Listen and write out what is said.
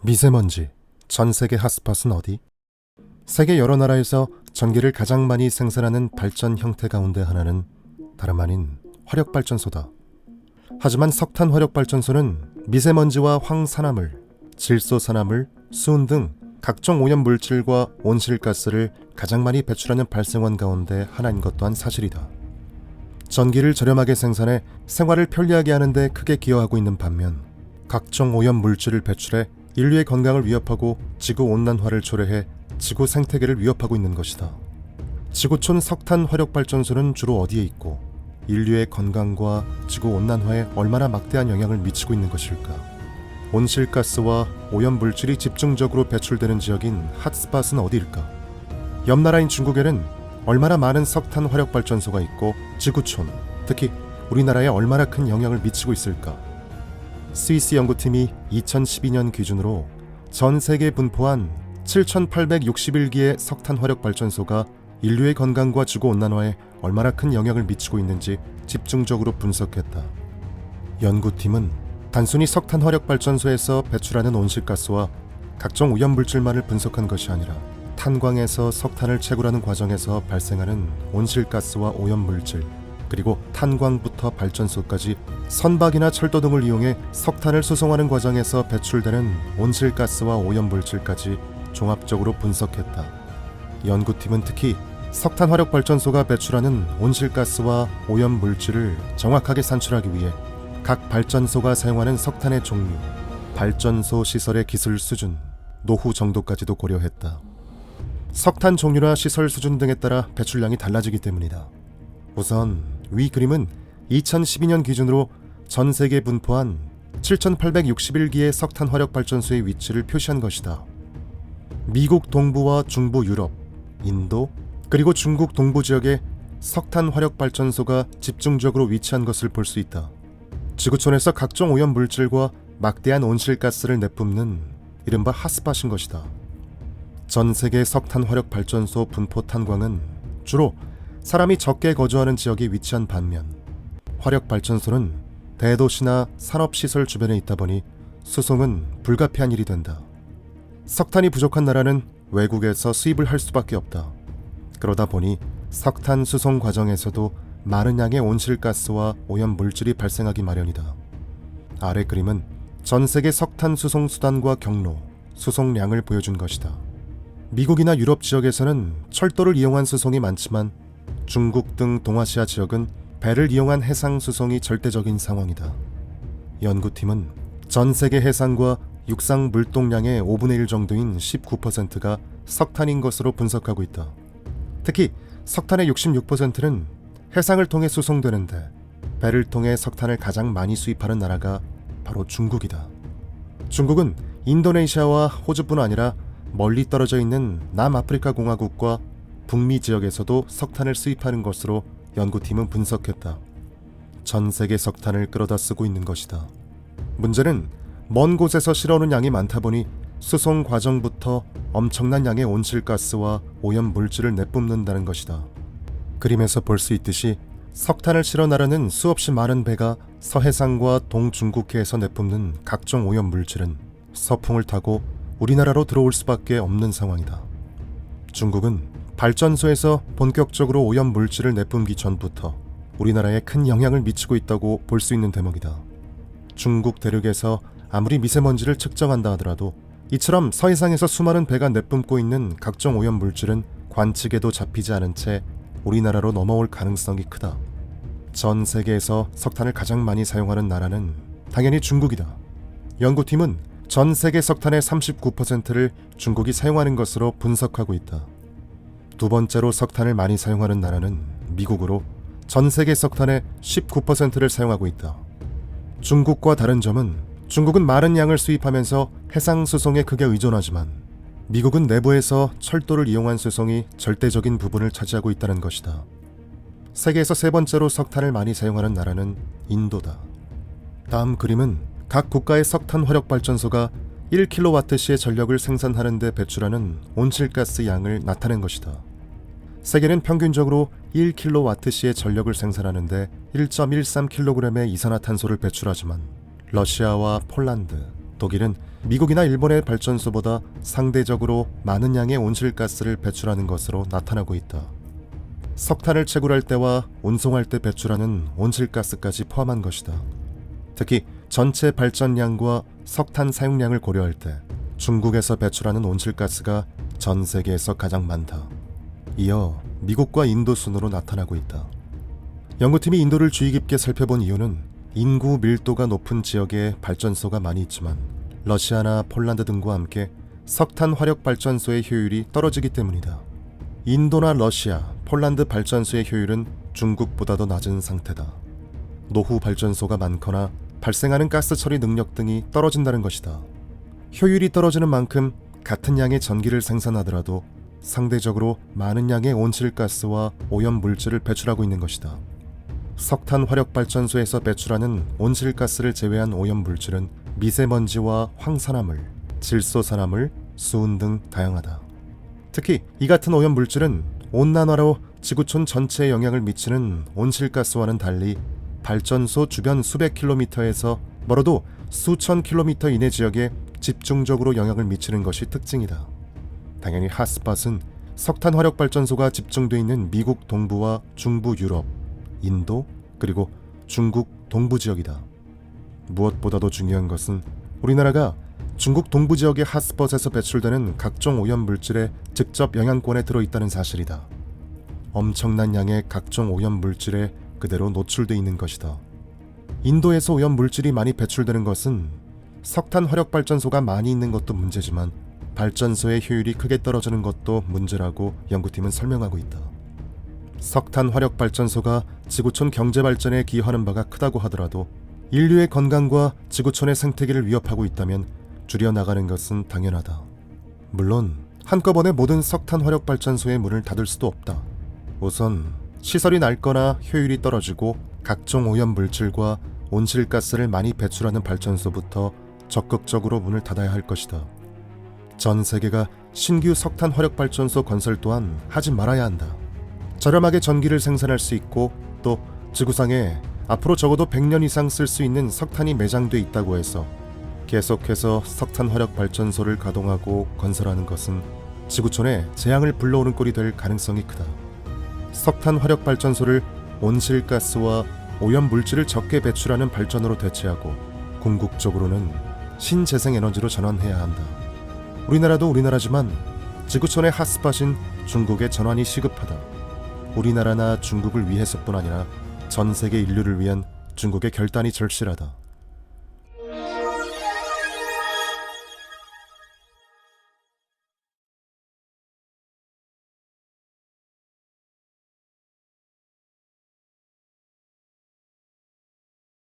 미세먼지, 전 세계 핫스팟은 어디? 세계 여러 나라에서 전기를 가장 많이 생산하는 발전 형태 가운데 하나는 다름 아닌 화력발전소다. 하지만 석탄 화력발전소는 미세먼지와 황산화물, 질소산화물, 수은 등 각종 오염 물질과 온실가스를 가장 많이 배출하는 발생원 가운데 하나인 것 또한 사실이다. 전기를 저렴하게 생산해 생활을 편리하게 하는데 크게 기여하고 있는 반면 각종 오염 물질을 배출해 인류의 건강을 위협하고 지구 온난화를 초래해 지구 생태계를 위협하고 있는 것이다. 지구촌 석탄 화력 발전소는 주로 어디에 있고 인류의 건강과 지구 온난화에 얼마나 막대한 영향을 미치고 있는 것일까? 온실가스와 오염 물질이 집중적으로 배출되는 지역인 핫스팟은 어디일까? 옆 나라인 중국에는 얼마나 많은 석탄 화력 발전소가 있고 지구촌, 특히 우리나라에 얼마나 큰 영향을 미치고 있을까? 스위스 연구팀이 2012년 기준으로 전 세계에 분포한 7,861기의 석탄 화력 발전소가 인류의 건강과 지구 온난화에 얼마나 큰 영향을 미치고 있는지 집중적으로 분석했다. 연구팀은 단순히 석탄 화력 발전소에서 배출하는 온실가스와 각종 오염 물질만을 분석한 것이 아니라 탄광에서 석탄을 채굴하는 과정에서 발생하는 온실가스와 오염 물질, 그리고 탄광부터 발전소까지 선박이나 철도 등을 이용해 석탄을 수송하는 과정에서 배출되는 온실가스와 오염물질까지 종합적으로 분석했다. 연구팀은 특히 석탄 화력 발전소가 배출하는 온실가스와 오염물질을 정확하게 산출하기 위해 각 발전소가 사용하는 석탄의 종류, 발전소 시설의 기술 수준, 노후 정도까지도 고려했다. 석탄 종류나 시설 수준 등에 따라 배출량이 달라지기 때문이다. 우선 위 그림은 2012년 기준으로 전 세계에 분포한 7,861기의 석탄 화력 발전소의 위치를 표시한 것이다. 미국 동부와 중부 유럽, 인도, 그리고 중국 동부 지역에 석탄 화력 발전소가 집중적으로 위치한 것을 볼 수 있다. 지구촌에서 각종 오염 물질과 막대한 온실가스를 내뿜는 이른바 핫스팟인 것이다. 전 세계 석탄 화력 발전소 분포 탄광은 주로 사람이 적게 거주하는 지역에 위치한 반면 화력 발전소는 대도시나 산업시설 주변에 있다 보니 수송은 불가피한 일이 된다. 석탄이 부족한 나라는 외국에서 수입을 할 수밖에 없다. 그러다 보니 석탄 수송 과정에서도 많은 양의 온실가스와 오염 물질이 발생하기 마련이다. 아래 그림은 전 세계 석탄 수송 수단과 경로, 수송량을 보여준 것이다. 미국이나 유럽 지역에서는 철도를 이용한 수송이 많지만 중국 등 동아시아 지역은 배를 이용한 해상 수송이 절대적인 상황이다. 연구팀은 전 세계 해상과 육상 물동량의 5분의 1 정도인 19%가 석탄인 것으로 분석하고 있다. 특히 석탄의 66%는 해상을 통해 수송되는데 배를 통해 석탄을 가장 많이 수입하는 나라가 바로 중국이다. 중국은 인도네시아와 호주뿐 아니라 멀리 떨어져 있는 남아프리카 공화국과 북미 지역에서도 석탄을 수입하는 것으로 연구팀은 분석했다. 전 세계 석탄을 끌어다 쓰고 있는 것이다. 문제는 먼 곳에서 실어오는 양이 많다 보니 수송 과정부터 엄청난 양의 온실가스와 오염 물질을 내뿜는다는 것이다. 그림에서 볼 수 있듯이 석탄을 실어 나르는 수없이 많은 배가 서해상과 동중국해에서 내뿜는 각종 오염 물질은 서풍을 타고 우리나라로 들어올 수밖에 없는 상황이다. 중국은 발전소에서 본격적으로 오염 물질을 내뿜기 전부터 우리나라에 큰 영향을 미치고 있다고 볼 수 있는 대목이다. 중국 대륙에서 아무리 미세먼지를 측정한다 하더라도 이처럼 서해상에서 수많은 배가 내뿜고 있는 각종 오염 물질은 관측에도 잡히지 않은 채 우리나라로 넘어올 가능성이 크다. 전 세계에서 석탄을 가장 많이 사용하는 나라는 당연히 중국이다. 연구팀은 전 세계 석탄의 39%를 중국이 사용하는 것으로 분석하고 있다. 두 번째로 석탄을 많이 사용하는 나라는 미국으로 전 세계 석탄의 19%를 사용하고 있다. 중국과 다른 점은 중국은 많은 양을 수입하면서 해상 수송에 크게 의존하지만 미국은 내부에서 철도를 이용한 수송이 절대적인 부분을 차지하고 있다는 것이다. 세계에서 세 번째로 석탄을 많이 사용하는 나라는 인도다. 다음 그림은 각 국가의 석탄 화력 발전소가 1kWh의 전력을 생산하는 데 배출하는 온실가스 양을 나타낸 것이다. 세계는 평균적으로 1kWh의 전력을 생산하는데 1.13kg의 이산화탄소를 배출하지만 러시아와 폴란드, 독일은 미국이나 일본의 발전소보다 상대적으로 많은 양의 온실가스를 배출하는 것으로 나타나고 있다. 석탄을 채굴할 때와 운송할 때 배출하는 온실가스까지 포함한 것이다. 특히 전체 발전량과 석탄 사용량을 고려할 때 중국에서 배출하는 온실가스가 전 세계에서 가장 많다. 이어 미국과 인도 순으로 나타나고 있다. 연구팀이 인도를 주의 깊게 살펴본 이유는 인구 밀도가 높은 지역에 발전소가 많이 있지만 러시아나 폴란드 등과 함께 석탄 화력 발전소의 효율이 떨어지기 때문이다. 인도나 러시아, 폴란드 발전소의 효율은 중국보다도 낮은 상태다. 노후 발전소가 많거나 발생하는 가스 처리 능력 등이 떨어진다는 것이다. 효율이 떨어지는 만큼 같은 양의 전기를 생산하더라도 상대적으로 많은 양의 온실가스와 오염 물질을 배출하고 있는 것이다. 석탄 화력 발전소에서 배출하는 온실가스를 제외한 오염 물질은 미세먼지와 황산화물, 질소산화물, 수은 등 다양하다. 특히 이 같은 오염 물질은 온난화로 지구촌 전체에 영향을 미치는 온실가스와는 달리 발전소 주변 수백 킬로미터에서 멀어도 수천 킬로미터 이내 지역에 집중적으로 영향을 미치는 것이 특징이다. 당연히 핫스팟은 석탄 화력 발전소가 집중돼 있는 미국 동부와 중부 유럽, 인도 그리고 중국 동부 지역이다. 무엇보다도 중요한 것은 우리나라가 중국 동부 지역의 핫스팟에서 배출되는 각종 오염 물질의 직접 영향권에 들어 있다는 사실이다. 엄청난 양의 각종 오염 물질에 그대로 노출돼 있는 것이다. 인도에서 오염 물질이 많이 배출되는 것은 석탄 화력 발전소가 많이 있는 것도 문제지만 발전소의 효율이 크게 떨어지는 것도 문제라고 연구팀은 설명하고 있다. 석탄 화력 발전소가 지구촌 경제 발전에 기여하는 바가 크다고 하더라도 인류의 건강과 지구촌의 생태계를 위협하고 있다면 줄여 나가는 것은 당연하다. 물론 한꺼번에 모든 석탄 화력 발전소의 문을 닫을 수도 없다. 우선 시설이 낡거나 효율이 떨어지고 각종 오염 물질과 온실가스를 많이 배출하는 발전소부터 적극적으로 문을 닫아야 할 것이다. 전 세계가 신규 석탄 화력 발전소 건설 또한 하지 말아야 한다. 저렴하게 전기를 생산할 수 있고 또 지구상에 앞으로 적어도 100년 이상 쓸 수 있는 석탄이 매장돼 있다고 해서 계속해서 석탄 화력 발전소를 가동하고 건설하는 것은 지구촌에 재앙을 불러오는 꼴이 될 가능성이 크다. 석탄 화력 발전소를 온실가스와 오염 물질을 적게 배출하는 발전으로 대체하고 궁극적으로는 신재생 에너지로 전환해야 한다. 우리나라도 우리나라지만 지구촌의 핫스팟인 중국의 전환이 시급하다. 우리나라나 중국을 위해서뿐 아니라 전 세계 인류를 위한 중국의 결단이 절실하다.